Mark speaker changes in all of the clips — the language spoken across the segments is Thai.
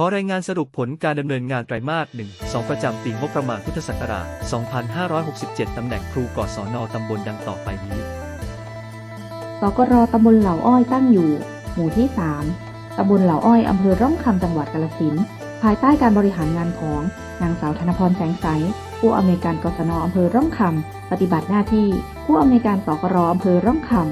Speaker 1: ขอรายงานสรุปผลการดำเนินงานไตรมาส 1 2 ประจำปีงบประมาณพุทธศักราช 2567 ตำแหน่งครูกศนตำบลดังต่อไปนี้
Speaker 2: สกรตำบลเหล่าอ้อยตั้งอยู่ หมู่ที่ 3 ตำบลเหล่าอ้อยอำเภอร่องคำจังหวัดกาฬสินธุ์ภายใต้การบริหารงานของนางสาวธนพรแสงใส ผู้อำนวยการกศนอำเภอร่องคำปฏิบัติหน้าที่ ผู้อำนวยการสกรอำเภอร่องคำ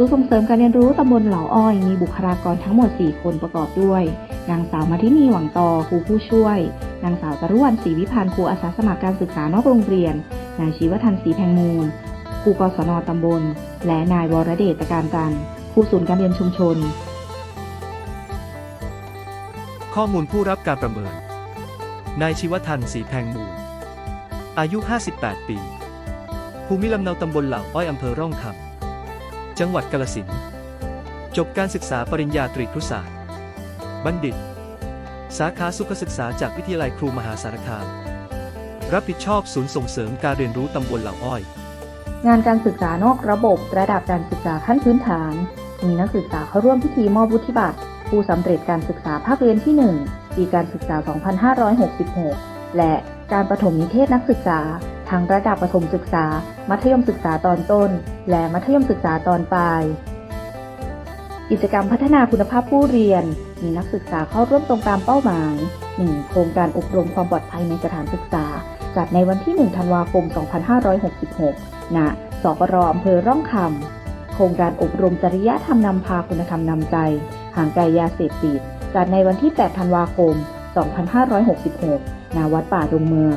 Speaker 2: ศูนย์ส่งเสริมการเรียนรู้ตำบลเหล่าอ้อยมีบุคลากรทั้งหมด 4 คนประกอบด้วย นางสาวมาทินีหวังตอครูผู้ช่วย นางสาวจรุวรรณศรีวิพันธ์ครูอาสาสมัครการศึกษานอกโรงเรียน นายชีวทันศรีแพงมูลครูกศนตำบล และนายวรเดชตะการจันทร์ครูศูนย์การเรียนชุมชน
Speaker 1: ข้อมูลผู้รับการประเมิน นายชิวทันศรีแพงมูล อายุ 58 ปี ภูมิลำเนาตำบลเหล่าอ้อยอำเภอร่องคำจังหวัดกาฬสินจบการศึกษาปริญญาตรีครุศาสตร์ บัณฑิต สาขาสุขศึกษาจากวิทยาลัยครูมหาสารคาม รับผิดชอบศูนย์ส่งเสริมการเรียนรู้ตำบลเหล่าอ้อย
Speaker 2: งานการศึกษานอกระบบระดับการศึกษาขั้นพื้นฐาน มีนักศึกษาเข้าร่วมพิธีมอบวุฒิบัตร ผู้สำเร็จการศึกษาภาคเรียนที่ 1 ปีการศึกษา 2566 และการประถมนิเทศนักศึกษาทั้งระดับประถมศึกษา มัธยมศึกษาตอนต้น และมัธยมศึกษาตอนปลาย กิจกรรมพัฒนาคุณภาพผู้เรียน มีนักศึกษาเข้าร่วมตรงตามเป้าหมาย 1. โครงการอบรมความปลอดภัยในสถานศึกษา จัดในวันที่ 1 ธันวาคม 2566 ณสกรอำเภอร่องคำ โครงการอบรมจริยธรรมนำพาคุณธรรมนำใจ ห่างไกลยาเสพติด จัดในวันที่ 8 ธันวาคม 2566 ณ วัดป่าดงเมือง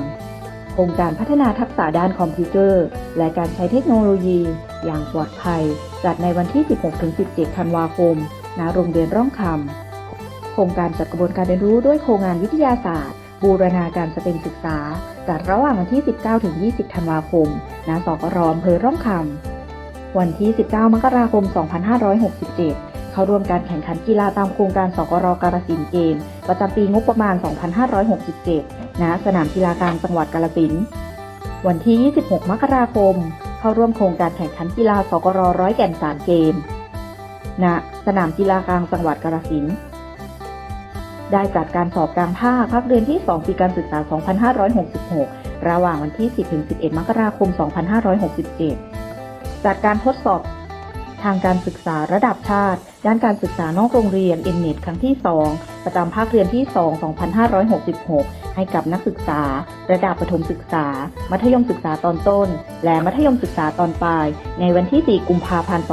Speaker 2: รงการพัฒนาทักษะด้านคอมพิวเตอร์ และการใช้เทคโนโลยี อย่างปลอดภัย จัดในวันที่ 16-17 ธันวาคม ณ โรงเรียนร่องคำ โครงการจัดกระบวนการเรียนรู้ด้วยโครงงานวิทยาศาสตร์ บูรณาการสเต็มศึกษา จัดระหว่างวันที่ 19-20 ธันวาคม ณ สกรอำเภอร่องคำ วันที่ 19 มกราคม 2567 เข้าร่วมการแข่งขันกีฬาตามโครงการสกรกาฬสินเกม ประจำปีงบประมาณ 2567 ณ สนามกีฬากลางจังหวัดกาฬสิน วันที่ 26 มกราคม เข้าร่วมโครงการแข่งขันกีฬาสกรร้อยแก่นสารเกม ณ สนามกีฬากลางจังหวัดกาฬสิน ได้จัดการสอบกลางภาคภาคเรียนที่ 2 ปีการศึกษา 2566 ระหว่างวันที่ 10-11 มกราคม 2567 จัดการทดสอบทางการศึกษาระดับชาติ ด้านการศึกษานอกโรงเรียน n n e t ครั้งที่ 2 ประจำภาคเรียนที่ 2 2566 ให้กับนักศึกษา ระดับประถมศึกษา มัธยมศึกษาตอนต้น และมัธยมศึกษาตอนปลาย ในวันที่ 4 กุมภาพันธ์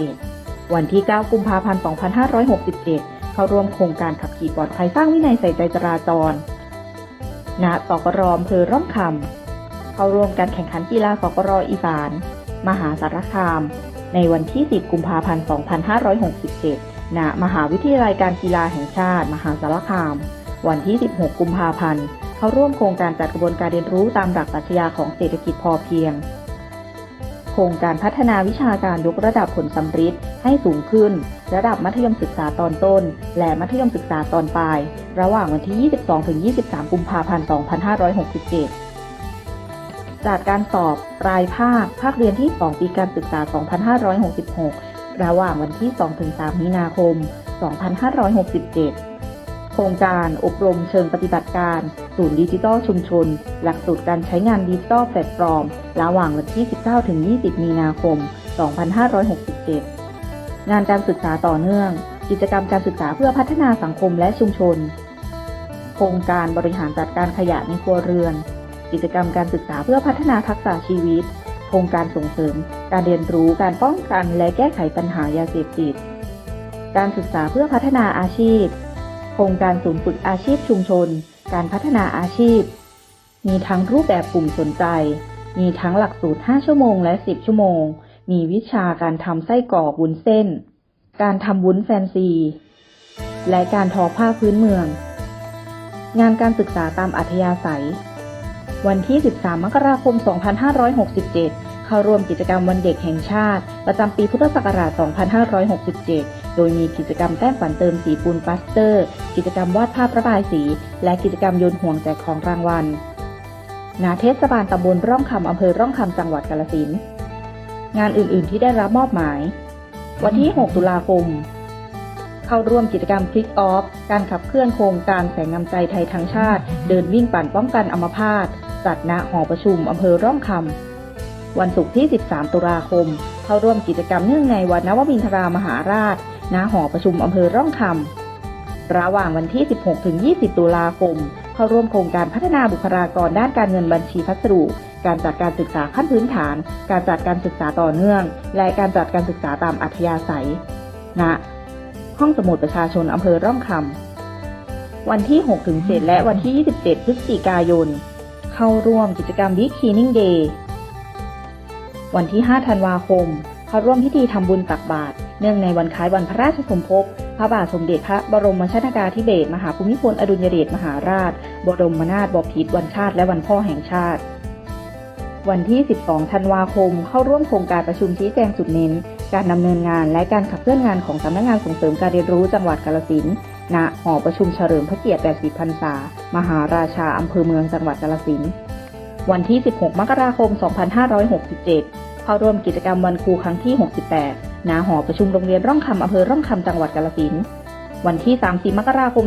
Speaker 2: 2567 วันที่ 9 กุมภาพันธ์ 2567 เข้าร่วมโครงการขับขี่ปลอดภัยสร้างวินัยใส่ใจจราจร ณ สกรอำเภอร่องคำเข้าร่วมการแข่งขันกีฬาสกรอีสาน มหาสารคาม ในวันที่ 10 กุมภาพันธ์ 2567 ณ มหาวิทยาลัยการกีฬาแห่งชาติ มหาสารคาม วันที่ 16 กุมภาพันธ์ เข้าร่วมโครงการจัดกระบวนการเรียนรู้ตามหลักปรัชญาของเศรษฐกิจพอเพียง โครงการพัฒนาวิชาการยกระดับผลสัมฤทธิ์ให้สูงขึ้น ระดับมัธยมศึกษาตอนต้น และมัธยมศึกษาตอนปลาย ระหว่างวันที่ 22-23 กุมภาพันธ์ 2567 จากการสอบรายภาค ภาคเรียนที่ 2 ปีการศึกษา 2566 ระหว่างวันที่ 2-3 มีนาคม 2567 โครงการอบรมเชิงปฏิบัติการ ศูนย์ดิจิทัลชุมชน หลักสูตรการใช้งานดิจิทัลแพลตฟอร์ม ระหว่างวันที่ 19-20 มีนาคม 2567 งานการศึกษาต่อเนื่อง กิจกรรมการศึกษาเพื่อพัฒนาสังคมและชุมชน โครงการบริหารจัดการขยะในครัวเรือน กิจกรรมการศึกษาเพื่อพัฒนาทักษะชีวิต โครงการส่งเสริม การเรียนรู้การป้องกันและแก้ไขปัญหายาเสพติด การศึกษาเพื่อพัฒนาอาชีพ โครงการศูนย์ฝึกอาชีพชุมชน การพัฒนาอาชีพ มีทั้งรูปแบบกลุ่มสนใจ มีทั้งหลักสูตร 5 ชั่วโมงและ 10 ชั่วโมง มีวิชาการทำไส้กรอกวุ้นเส้น การทำวุ้นแฟนซี และการทอผ้าพื้นเมืองงานการศึกษาตามอัธยาศัย วันที่ 13 มกราคม 2567 เข้าร่วมกิจกรรมวันเด็กแห่งชาติ ประจำปีพุทธศักราช 2567 โดยมีกิจกรรมแต้มฝันเติมสีปูนปาสเตอร์ กิจกรรมวาดภาพระบายสี และกิจกรรมโยนห่วงแจกของรางวัลณเทศบาลตำบลร่องคำอำเภอร่องคำจังหวัดกาฬสินธุ์งานอื่น ๆ ที่ได้รับมอบหมาย วันที่ 6 ตุลาคม เข้าร่วมกิจกรรม Kick Off การขับเคลื่อนโครงการแสงนำใจไทยทั้งชาติ เดินวิ่งปั่นป้องกันอัมพาตจัดณหอประชุมอำเภอร่องคำ วันศุกร์ที่ 13 ตุลาคม เข้าร่วมกิจกรรมเนื่องในวันนวมินทรามหาราช ณ หอประชุมอำเภอร่องคำ ระหว่างวันที่ 16 ถึง 20 ตุลาคม เข้าร่วมโครงการพัฒนาบุคลากรด้านการเงินบัญชีพัสดุการจัดการศึกษาขั้นพื้นฐาน การจัดการศึกษาต่อเนื่อง และการจัดการศึกษาตามอัธยาศัย ณ ห้องสมุดประชาชนอำเภอร่องคำวันที่6ถึง7และวันที่ 27 พฤศจิกายน เข้าร่วมกิจกรรม Big Cleaning Day วันที่ 5 ธันวาคม เข้าร่วมพิธีทำบุญตักบาตรเนื่องในวันคล้ายวันพระราชสมภพพระบาทสมเด็จพระบรมชนากาธิเบศรมหาภูมิพลอดุลยเดชมหาราช บรมนาถบพิตรวันชาติและวันพ่อแห่งชาติ วันที่ 12 ธันวาคม เข้าร่วมโครงการประชุมชี้แจงจุดเน้น การดำเนินงานและการขับเคลื่อนงานของสำนักงานส่งเสริมการเรียนรู้จังหวัดกาฬสินธุ์ณหอประชุมเฉลิมพระเกียรติ 80พรรษา มหาราชาอำเภอเมืองจังหวัดกาฬสินธุ์วันที่ 16 มกราคม 2567 เข้าร่วมกิจกรรมวันครูครั้งที่ 68 ณ หอประชุมโรงเรียนร่องคำอำเภอร่องคำจังหวัดกาฬสินธุ์วันที่ 30 มกราคม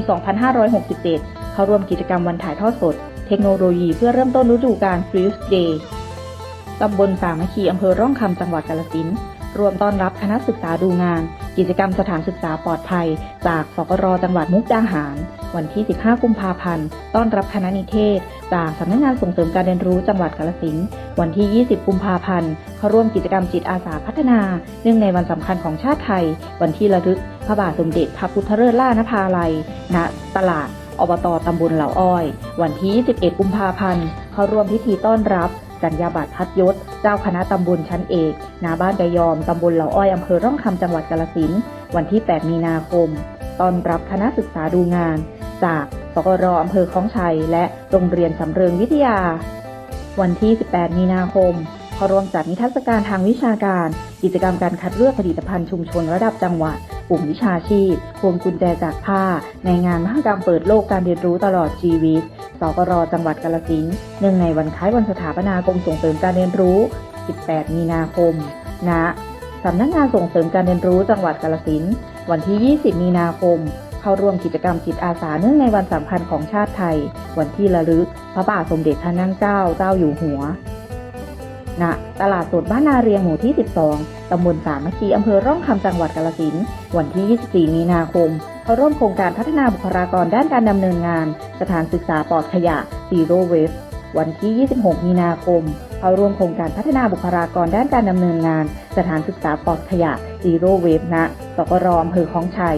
Speaker 2: 2567 เข้าร่วมกิจกรรมวันถ่ายทอดสด เทคโนโลยีเพื่อเริ่มต้นฤดูกาลฟรีสเดย์ตำบลสามัคคีอำเภอร่องคำจังหวัดกาฬสินธุ์ รวมต้อนรับคณะศึกษาดูงาน กิจกรรมสถานศึกษาปลอดภัย จากสกรจังหวัดมุกดาหาร วันที่ 15 กุมภาพันธ์ ต้อนรับคณะนิเทศ จากสำนักงานส่งเสริมการเรียนรู้จังหวัดกาฬสินธุ์วันที่ 20 กุมภาพันธ์เข้าร่วมกิจกรรมจิตอาสาพัฒนา เนื่องในวันสำคัญของชาติไทย วันที่ระลึก พระบาทสมเด็จพระพุทธเลิศล่านภาลัย ณ ตลาดอบตตำบลเหล่าอ้อย วันที่ 21 กุมภาพันธ์เข้าร่วมพิธีต้อนรับ จัญญาบัตรพัดยศ เจ้าคณะตำบลชั้นเอกนาบ้านกระยอม ตำบลเหล่าอ้อย อำเภอร่องคำจังหวัดกาลสินวันที่ 8 มีนาคม ตอนรับคณะศึกษาดูงาน จากสกรอำเภอคล้องชัย และโรงเรียนสำเริงวิทยา วันที่ 18 มีนาคม เข้าร่วมจัดนิทรรศการทางวิชาการ กิจกรรมการคัดเลือกผลิตภัณฑ์ชุมชนระดับจังหวัดกลุ่มวิชาชีพพวงกุญแจจากผ้า ในงานมหกรรมเปิดโลกการเรียนรู้ตลอดชีวิต สกรจังหวัดกาฬสินเนื่องในวันคล้ายวันสถาปนากรมส่งเสริมการเรียนรู้ 18 มีนาคม ณ สำนักงานส่งเสริมการเรียนรู้จังหวัดกาฬสินวันที่ 20 มีนาคม เข้าร่วมกิจกรรมจิตอาสาเนื่องในวันสำคัญของชาติไทย วันที่ระลึก พระบาทสมเด็จพระนั่งเกล้าเจ้าอยู่หัว ณตลาดสดบ้านนาเรียงหมู่ที่ 12 ตำบลสามัคคีอำเภอร่องคำจังหวัดกาฬสินธุ์วันที่ 24 มีนาคมเข้าร่วมโครงการพัฒนาบุคลากรด้านการดำเนินงาน สถานศึกษาปลอดขยะ Zero Waste วันที่ 26 มีนาคมเข้าร่วมโครงการพัฒนาบุคลากรด้านการดำเนินงาน สถานศึกษาปลอดขยะ Zero Waste ณสกรอำเภอคลองชัย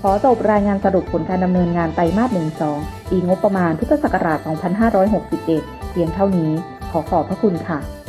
Speaker 2: ขอจบรายงานสรุปผลการดำเนินงานไตรมาส 1-2 ปีงบประมาณพุทธศักราช 2567 เพียงเท่านี้ ขอขอบพระคุณค่ะ